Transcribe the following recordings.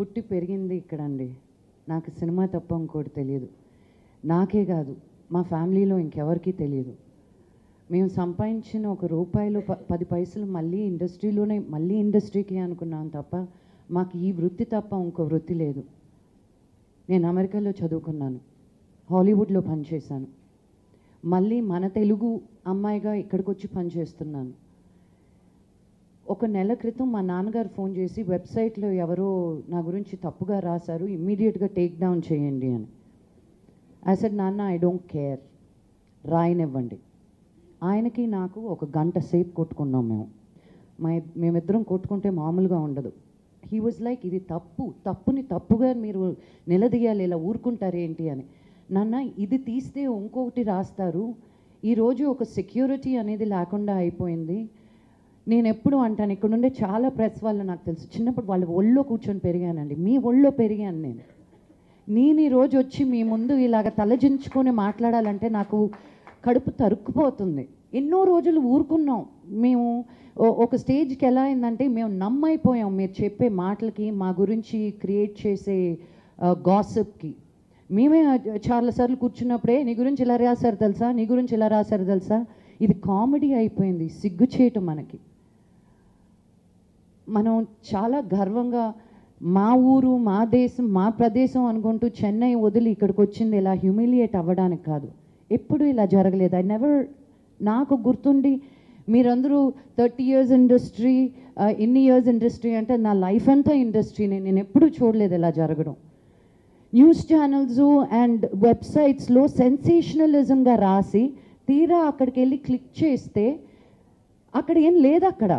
పుట్టి పెరిగింది ఇక్కడండి. నాకు సినిమా తప్ప ఇంకోటి తెలియదు. నాకే కాదు మా ఫ్యామిలీలో ఇంకెవరికీ తెలియదు. మేము సంపాదించిన ఒక రూపాయలు ప పది పైసలు మళ్ళీ ఇండస్ట్రీలోనే మళ్ళీ ఇండస్ట్రీకి అనుకున్నాం తప్ప మాకు ఈ వృత్తి తప్ప ఇంకో వృత్తి లేదు. నేను అమెరికాలో చదువుకున్నాను. హాలీవుడ్లో పనిచేశాను. మళ్ళీ మన తెలుగు అమ్మాయిగా ఇక్కడికి వచ్చి పనిచేస్తున్నాను. ఒక నెల క్రితం మా నాన్నగారు ఫోన్ చేసి వెబ్సైట్లో ఎవరో నా గురించి తప్పుగా రాశారు ఇమ్మీడియట్గా టేక్ డౌన్ చేయండి అని. ఐ సెడ్ నాన్న ఐ డోంట్ కేర్ రాయనివ్వండి. ఆయనకి నాకు ఒక గంట సేపు కొట్టుకున్నాం మేము. మా మేమిద్దరం కొట్టుకుంటే మామూలుగా ఉండదు. హీ వాజ్ లైక్ ఇది తప్పు తప్పుని తప్పుగా మీరు నిలదీయాలి ఇలా ఊరుకుంటారేంటి అని. నాన్న ఇది తీస్తే ఇంకొకటి రాస్తారు. ఈరోజు ఒక సెక్యూరిటీ అనేది లేకుండా అయిపోయింది. నేను ఎప్పుడు అంటాను ఇక్కడ ఉండే చాలా ప్రెస్ వాళ్ళు నాకు తెలుసు. చిన్నప్పుడు వాళ్ళ ఒళ్ళో కూర్చొని పెరిగానండి. మీ ఒళ్ళో పెరిగాను నేను. నేను ఈరోజు రోజు వచ్చి మీ ముందు ఇలాగ తలజించుకొని మాట్లాడాలంటే నాకు కడుపు తరుక్కుపోతుంది. ఎన్నో రోజులు ఊరుకున్నాం. మేము ఒక స్టేజ్కి ఎలా అయిందంటే మేము నమ్మైపోయాం మీరు చెప్పే మాటలకి మా గురించి క్రియేట్ చేసే గాసిప్కి మేమే చాలాసార్లు కూర్చున్నప్పుడే నీ గురించి ఇలా రాశారు తెలుసా? నీ గురించి ఇలా రాశారు తెలుసా? ఇది కామెడీ అయిపోయింది సిగ్గు చేయటం మనకి. మనం చాలా గర్వంగా మా ఊరు మా దేశం మా ప్రదేశం అనుకుంటూ చెన్నై వదిలి ఇక్కడికి వచ్చింది ఇలా హ్యూమిలియేట్ అవ్వడానికి కాదు. ఎప్పుడు ఇలా జరగలేదు. ఐ నెవర్ నాకు గుర్తుండి మీరందరూ థర్టీ ఇయర్స్ ఇండస్ట్రీ ఇన్ని ఇయర్స్ ఇండస్ట్రీ అంటే నా లైఫ్ అంతా ఇండస్ట్రీని నేను ఎప్పుడూ చూడలేదు ఇలా జరగడం. న్యూస్ ఛానల్స్ అండ్ వెబ్సైట్స్లో సెన్సేషనలిజంగా రాసి తీరా అక్కడికి వెళ్ళి క్లిక్ చేస్తే అక్కడ ఏం లేదు అక్కడ.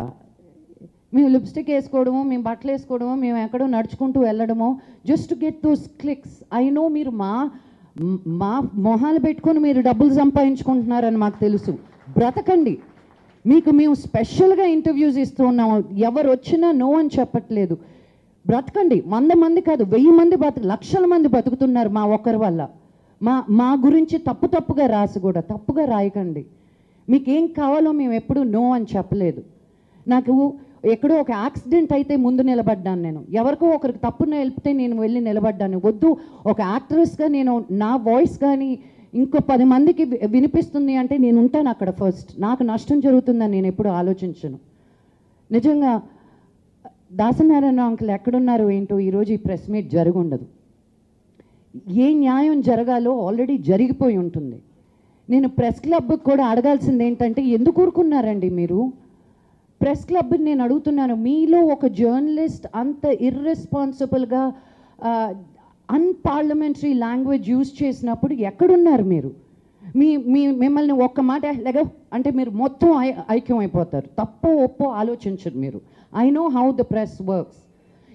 మేము లిప్స్టిక్ వేసుకోవడము మేము బట్టలు వేసుకోవడము మేము ఎక్కడో నడుచుకుంటూ వెళ్ళడము just get those clicks I know మీరు మా మా మొహాలు పెట్టుకొని మీరు డబ్బులు సంపాదించుకుంటున్నారని మాకు తెలుసు. బ్రతకండి. మీకు మేము స్పెషల్గా ఇంటర్వ్యూస్ ఇస్తూ ఉన్నాము. ఎవరు వచ్చినా నో అని చెప్పట్లేదు. బ్రతకండి. వంద మంది కాదు వెయ్యి మంది బతు లక్షల మంది బతుకుతున్నారు మా ఒక్కరి వల్ల. మా మా గురించి తప్పు తప్పుగా రాసి కూడా తప్పుగా రాయకండి. మీకు ఏం కావాలో మేము ఎప్పుడూ నో అని చెప్పలేదు. నాకు ఎక్కడో ఒక యాక్సిడెంట్ అయితే ముందు నిలబడ్డాను నేను. ఎవరికో ఒకరికి తప్పు నిలిపితే నేను వెళ్ళి నిలబడ్డాను. వద్దు ఒక యాక్ట్రెస్గా నేను నా వాయిస్ కానీ ఇంకో పది మందికి వి- వినిపిస్తుంది అంటే నేను ఉంటాను అక్కడ ఫస్ట్. నాకు నష్టం జరుగుతుందని నేను ఎప్పుడు ఆలోచించను. నిజంగా దాసనారాయణ అంకుల్ ఎక్కడున్నారో ఏంటో ఈరోజు ఈ ప్రెస్ మీట్ జరుగుండదు. ఏ న్యాయం జరగాలో ఆల్రెడీ జరిగిపోయి ఉంటుంది. నేను ప్రెస్ క్లబ్కి కూడా అడగాల్సింది ఏంటంటే ఎందుకు ఊరుకున్నారండి మీరు? ప్రెస్ క్లబ్ని నేను అడుగుతున్నాను. మీలో ఒక జర్నలిస్ట్ అంత ఇర్రెస్పాన్సిబుల్గా అన్పార్లమెంటరీ లాంగ్వేజ్ యూజ్ చేసినప్పుడు ఎక్కడున్నారు మీరు? మీ మీ మిమ్మల్ని ఒక్క మాట లెగ అంటే మీరు మొత్తం ఐ- ఐక్యం అయిపోతారు. తప్పో ఒప్పో ఆలోచించరు మీరు. I know how the press works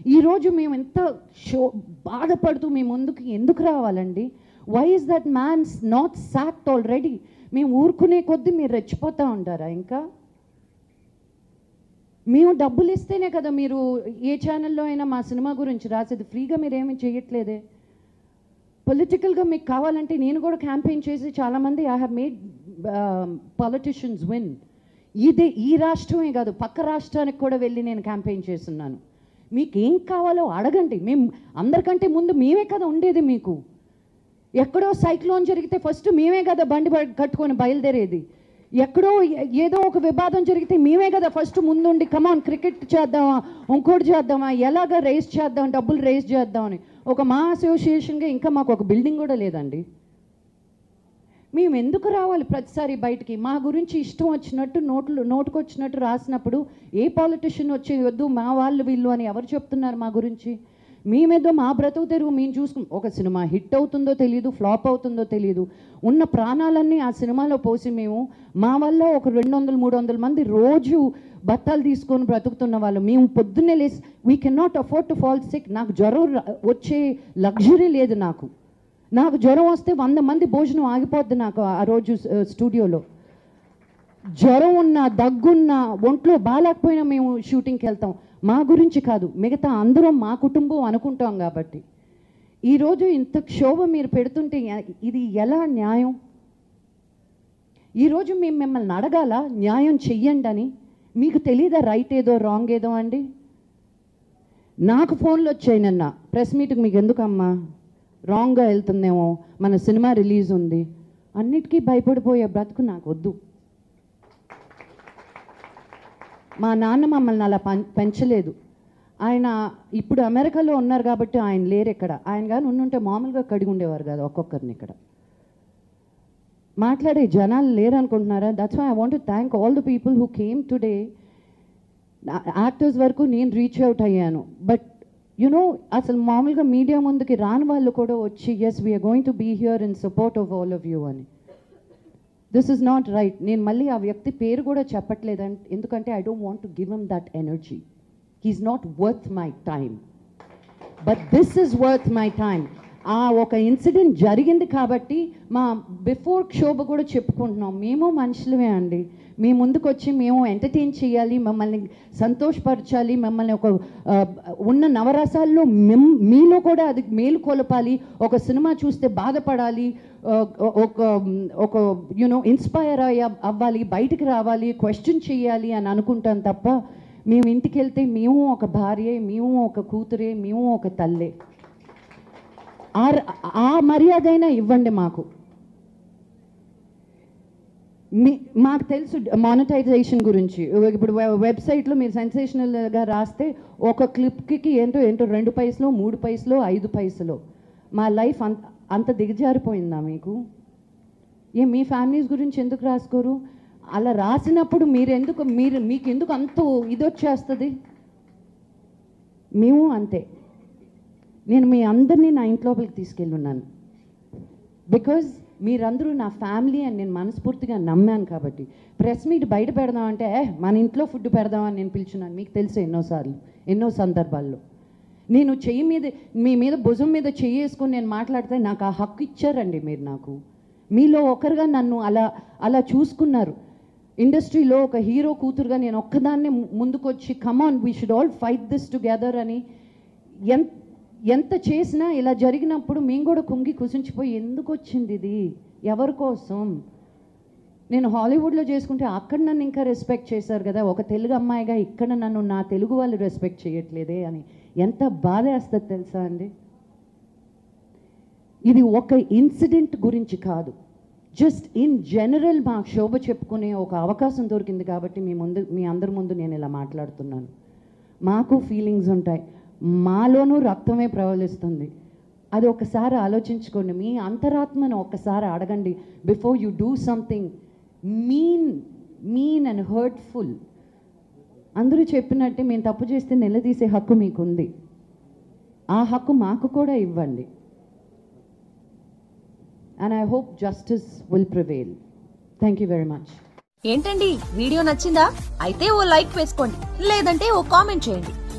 ఈరోజు మేము ఎంత షో బాధపడుతూ మీ ముందుకు ఎందుకు రావాలండి? Why is that man's not sacked already మేము ఊరుకునే కొద్దీ మీరు రెచ్చిపోతూ ఉంటారా ఇంకా? మేము డబ్బులు ఇస్తేనే కదా మీరు ఏ ఛానల్లో అయినా మా సినిమా గురించి రాసేది. ఫ్రీగా మీరు ఏమీ చేయట్లేదే. పొలిటికల్గా మీకు కావాలంటే నేను కూడా క్యాంపెయిన్ చేసి చాలామంది I have made politicians win ఇదే ఈ రాష్ట్రమే కాదు పక్క రాష్ట్రానికి కూడా వెళ్ళి నేను క్యాంపెయిన్ చేస్తున్నాను. మీకు ఏం కావాలో అడగండి. మేము అందరికంటే ముందు మేమే కదా ఉండేది మీకు. ఎక్కడో సైక్లోన్ జరిగితే ఫస్ట్ మేమే కదా బండి కట్టుకొని బయలుదేరేది. ఎక్కడో ఏ- ఏదో ఒక వివాదం జరిగితే మేమే కదా ఫస్ట్ ముందుండి కమాన్ క్రికెట్ చేద్దామా ఇంకోటి చేద్దామా ఎలాగ రేస్ చేద్దాం డబ్బులు రేస్ చేద్దామని ఒక మా అసోసియేషన్గా ఇంకా మాకు ఒక బిల్డింగ్ కూడా లేదండి. మేము ఎందుకు రావాలి ప్రతిసారి బయటికి? మా గురించి ఇష్టం వచ్చినట్టు నోట్లు నోటుకు వచ్చినట్టు రాసినప్పుడు ఏ పాలిటిషియన్ వచ్చి వద్దు మా వాళ్ళు వీళ్ళు అని ఎవరు చెప్తున్నారు మా గురించి? మేమేదో మా బ్రతుకు తెరువు మేము చూసుకుని ఒక సినిమా హిట్ అవుతుందో తెలియదు ఫ్లాప్ అవుతుందో తెలియదు ఉన్న ప్రాణాలన్నీ ఆ సినిమాలో పోసి మేము మా వల్ల ఒక రెండు వందలు మూడు వందల మంది రోజు బత్తాలు తీసుకొని బ్రతుకుతున్న వాళ్ళు. మేము పొద్దున్నే లేసి we can not afford to fall sick నాకు జ్వరం వచ్చే లగ్జరీ లేదు నాకు. నాకు జ్వరం వస్తే వంద మంది భోజనం ఆగిపోద్ది నాకు ఆ రోజు స్టూడియోలో. జ్వరం ఉన్న దగ్గున్న ఒంట్లో బాగాలేకపోయినా మేము షూటింగ్కి వెళ్తాం. మా గురించి కాదు మిగతా అందరం మా కుటుంబం అనుకుంటాం కాబట్టి. ఈరోజు ఇంత క్షోభ మీరు పెడుతుంటే ఇది ఎలా న్యాయం? ఈరోజు మేము మిమ్మల్ని అడగాల న్యాయం చెయ్యండి అని మీకు తెలియదా రైట్ ఏదో రాంగ్ ఏదో అండి? నాకు ఫోన్లు వచ్చాయి నిన్న. ప్రెస్ మీట్కి మీకు ఎందుకమ్మా? రాంగ్గా వెళ్తుందేమో. మన సినిమా రిలీజ్ ఉంది. అన్నిటికీ భయపడిపోయే బ్రతుకు నాకు వద్దు మా నాన్న మమ్మల్ని అలా పం- పెంచలేదు. ఆయన ఇప్పుడు అమెరికాలో ఉన్నారు కాబట్టి ఆయన లేరు ఇక్కడ. ఆయన కానీ ఉండుంటే మామూలుగా కడిగి ఉండేవారు కదా ఒక్కొక్కరిని ఇక్కడ. మాట్లాడే జనాలు లేరు అనుకుంటున్నారా? That's why I want thank all the people who came today actors వరకు నేను రీచ్ అవుట్ అయ్యాను. బట్ యునో అసలు మామూలుగా మీడియా ముందుకి రాని వాళ్ళు కూడా వచ్చి yes we're going to be here in support of all of you అని. దిస్ ఇస్ నాట్ రైట్ నేను మళ్ళీ ఆ వ్యక్తి పేరు కూడా చెప్పట్లేదంటే ఎందుకంటే I don't want to give him that energy he's not worth my time but this is worth my time ఆ ఒక ఇన్సిడెంట్ జరిగింది కాబట్టి మా బిఫోర్ క్షోభ కూడా చెప్పుకుంటున్నాం. మేము మనుషులమే అండి. మీ ముందుకు వచ్చి మేము ఎంటర్టైన్ చేయాలి మమ్మల్ని సంతోషపరచాలి మమ్మల్ని ఒక ఉన్న నవరసాల్లో మిమ్ మీలో కూడా అది మేలు కొలపాలి ఒక సినిమా చూస్తే బాధపడాలి ఒక ఒక యూనో ఇన్స్పైర్ అయ్య అవ్వాలి బయటికి రావాలి క్వశ్చన్ చేయాలి అని అనుకుంటాం తప్ప మేము ఇంటికి వెళ్తే మేము ఒక భార్య మేము ఒక కూతురే మేము ఒక తల్లే. ఆ ఆ మర్యాదైనా ఇవ్వండి మాకు. మీ మాకు తెలుసు మానిటైజేషన్ గురించి. ఇప్పుడు వెబ్సైట్లో మీరు సెన్సేషనల్గా రాస్తే ఒక క్లిప్కి ఏంటో ఏంటో రెండు పైసలు మూడు పైసలు ఐదు పైసలు. మా లైఫ్ అంత అంత దిగజారిపోయిందా మీకు? ఏ మీ ఫ్యామిలీస్ గురించి ఎందుకు రాసుకోరు? అలా రాసినప్పుడు మీరు ఎందుకు మీరు మీకు ఎందుకు అంత ఇది వచ్చేస్తుంది? మేము అంతే. నేను మీ అందరినీ నా ఇంట్లోపలికి తీసుకెళ్ళున్నాను. బికాజ్ మీరందరూ నా ఫ్యామిలీ అని నేను మనస్ఫూర్తిగా నమ్మాను కాబట్టి. ప్రెస్ మీట్ బయట పెడదామంటే "ఏ, మన ఇంట్లో ఫుడ్ పెడదామని నేను పిలిచున్నాను. మీకు తెలుసు ఎన్నోసార్లు ఎన్నో సందర్భాల్లో. నేను చెయ్యి మీద మీ మీద భుజం మీద చెయ్యి వేసుకొని నేను మాట్లాడితే నాకు ఆ హక్కు ఇచ్చారండి మీరు నాకు. మీలో ఒకరుగా నన్ను అలా అలా చూసుకున్నారు. ఇండస్ట్రీలో ఒక హీరో కూతురుగా నేను ఒక్కదాన్నే ముందుకొచ్చి come on we should all fight this together అని ఎంత ఎంత చేసినా ఇలా జరిగినప్పుడు మేము కూడా కుంగి కుసించిపోయి ఎందుకు వచ్చింది ఇది? ఎవరి కోసం? నేను హాలీవుడ్లో చేసుకుంటే అక్కడ నన్ను ఇంకా రెస్పెక్ట్ చేశారు కదా. ఒక తెలుగు అమ్మాయిగా ఇక్కడ నన్ను నా తెలుగు వాళ్ళు రెస్పెక్ట్ చేయట్లేదే అని. ఎంత బాధ వేస్తుంది తెలుసా అండి? ఇది ఒక ఇన్సిడెంట్ గురించి కాదు. జస్ట్ ఇన్ జనరల్ మా శోభ చెప్పుకునే ఒక అవకాశం దొరికింది కాబట్టి మీ ముందు మీ అందరి ముందు నేను ఇలా మాట్లాడుతున్నాను. మాకు ఫీలింగ్స్ ఉంటాయి. మాలోనూ రక్తమే ప్రవహిస్తుంది. అది ఒకసారి ఆలోచించుకోండి. మీ అంతరాత్మను ఒకసారి అడగండి. Before you do something mean mean and hurtful అందరూ చెప్పినట్టే మేము తప్పు చేస్తే నిలదీసే హక్కు మీకుంది. ఆ హక్కు మాకు కూడా ఇవ్వండి. And I hope justice will prevail thank you very much ఏంటండి? వీడియో నచ్చిందా? అయితే ఓ లైక్ వేసుకోండి. లేదంటే ఓ కామెంట్ చేయండి.